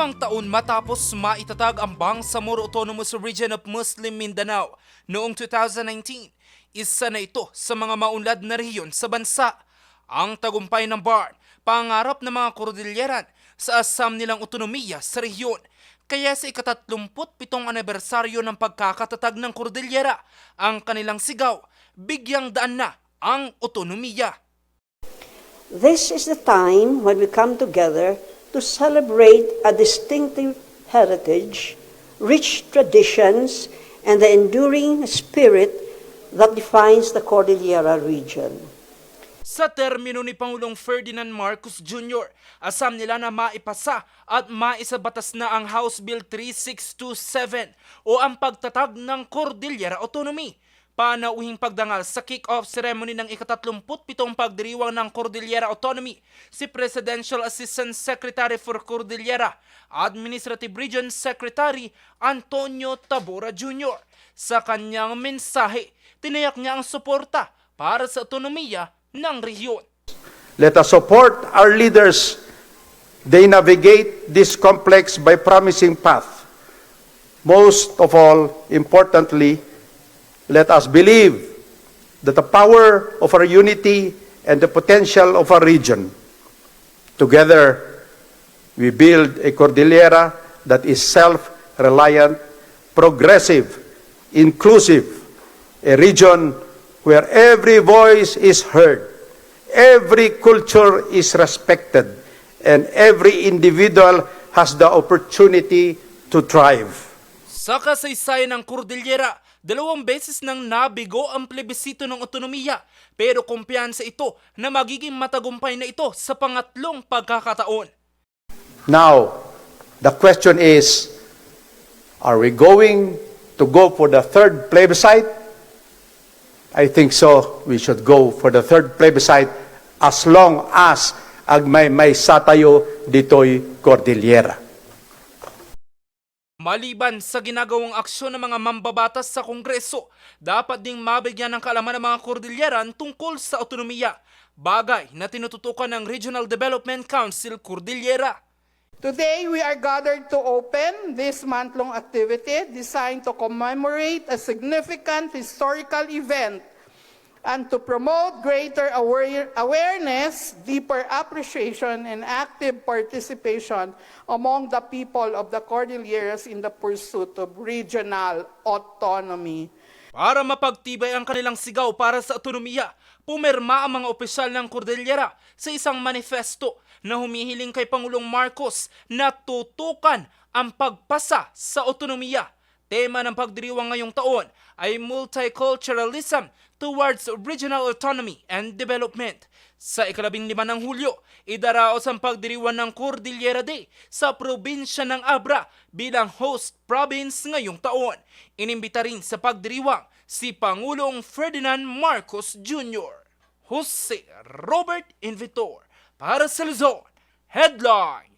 Limang taon matapos maitatag ang Bangsamoro Autonomous Region of Muslim Mindanao noong 2019, isa na ito sa mga maunlad na rehiyon sa bansa. Ang tagumpay ng BARN, pangarap ng mga kordilyeran sa asam nilang otonomiya sa rehiyon. Kaya sa ikatatlumput pitong anibersaryo ng pagkakatatag ng kordilyera, ang kanilang sigaw, bigyang daan na ang otonomiya. This is the time when we come together to celebrate a distinctive heritage, rich traditions, and the enduring spirit that defines the Cordillera region. Sa termino ni Pangulong Ferdinand Marcos Jr., asam nila na maipasa at maisabatas na ang House Bill 3627 o ang pagtatag ng Cordillera Autonomy. Panauhing pagdangal sa kick-off ceremony ng ikatatlumput-pitong pagdiriwang ng Cordillera Autonomy, si Presidential Assistant Secretary for Cordillera, Administrative Region Secretary Antonio Tabora Jr. Sa kanyang mensahe, tinayak niya ang suporta para sa autonomiya ng rehiyon. Let us support our leaders. They navigate this complex by promising path. Most of all, importantly, let us believe that the power of our unity and the potential of our region. Together, we build a Cordillera that is self-reliant, progressive, inclusive, a region where every voice is heard, every culture is respected, and every individual has the opportunity to thrive. Sa kasaysayan ng Cordillera, dalawang beses nang nabigo ang plebisito ng otonomiya pero kumpiyansa ito na magiging matagumpay na ito sa pangatlong pagkakataon. Now, the question is, are we going to go for the third plebiscite? I think so. We should go for the third plebiscite as long as agmay may satayo ditoy Cordillera. Maliban sa ginagawang aksyon ng mga mambabatas sa Kongreso, dapat ding mabigyan ng kaalaman ng mga Cordilleran tungkol sa otonomiya, bagay na tinututukan ng Regional Development Council Cordillera. Today, we are gathered to open this month-long activity designed to commemorate a significant historical event and to promote greater aware- awareness, deeper appreciation, and active participation among the people of the Cordilleras in the pursuit of regional autonomy. Para mapagtibay ang kanilang sigaw para sa autonomiya, pumirma ang mga opisyal ng Cordillera sa isang manifesto na humihiling kay Pangulong Marcos na tutukan ang pagpasa sa autonomiya. Tema ng pagdiriwang ngayong taon ay multiculturalism towards regional autonomy and development. Sa ikalabing lima ng Hulyo, idaraos ang pagdiriwang ng Cordillera Day sa probinsya ng Abra bilang host province ngayong taon. Inimbita rin sa pagdiriwang si Pangulong Ferdinand Marcos Jr. Jose Robert Invitor para sa Luzon. Headline!